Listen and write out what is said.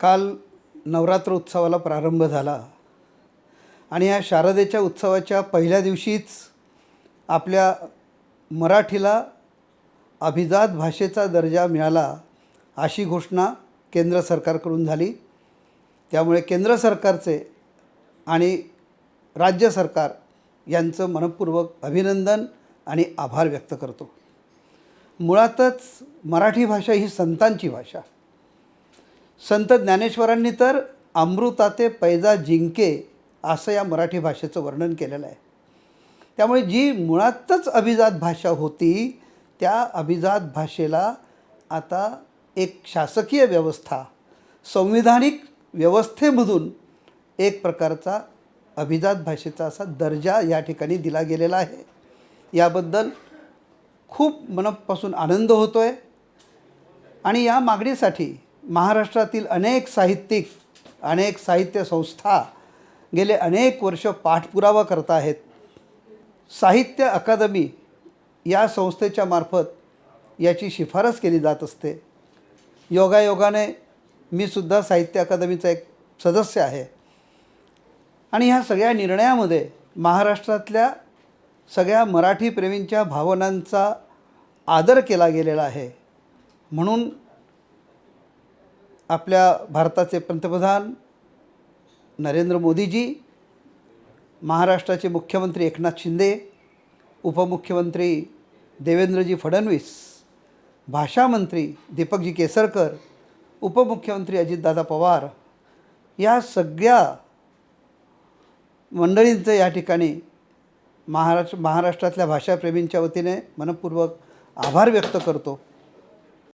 काल नवरात्र उत्सवाला प्रारंभ झाला. आणि या शारदेच्या उत्सवाच्या पहिल्या दिवशीच आपल्या मराठीला अभिजात भाषेचा दर्जा मिळाला अशी घोषणा केंद्र सरकारकडून झाली. त्यामुळे केंद्र सरकारचे आणि राज्य सरकार यांचं मनपूर्वक अभिनंदन आणि आभार व्यक्त करतो. मुळातच मराठी भाषा ही संतांची भाषा. संत ज्ञानेश्वरांनी तर अमृताते पैजा जिंके असं या मराठी भाषेचं वर्णन केलेलं आहे. त्यामुळे जी मुळातच अभिजात भाषा होती त्या अभिजात भाषेला आता एक शासकीय व्यवस्था संविधानिक व्यवस्थेमधून एक प्रकारचा अभिजात भाषेचा असा दर्जा या ठिकाणी दिला गेलेला आहे. याबद्दल खूप मनापासून आनंद होतो आहे आणि या मागणीसाठी महाराष्ट्रातील अनेक साहित्यिक अनेक साहित्य संस्था गेले अनेक वर्ष पाठपुरावा करत आहेत. साहित्य अकादमी या संस्थेच्या मार्फत याची शिफारस केली जात असते. योगायोगाने मी सुद्धा साहित्य अकादमीचा एक सदस्य आहे. आणि ह्या सगळ्या निर्णयामध्ये महाराष्ट्रातल्या सगळ्या मराठी प्रेमींच्या भावनांचा आदर केला गेलेला आहे. म्हणून आपल्या भारताचे पंतप्रधान नरेंद्र मोदीजी महाराष्ट्राचे मुख्यमंत्री एकनाथ शिंदे उपमुख्यमंत्री देवेंद्रजी फडणवीस भाषामंत्री दीपकजी केसरकर उपमुख्यमंत्री अजितदादा पवार या सगळ्या मंडळींचं या ठिकाणी महाराष्ट्र महाराष्ट्रातल्या भाषाप्रेमींच्या वतीने मनपूर्वक आभार व्यक्त करतो.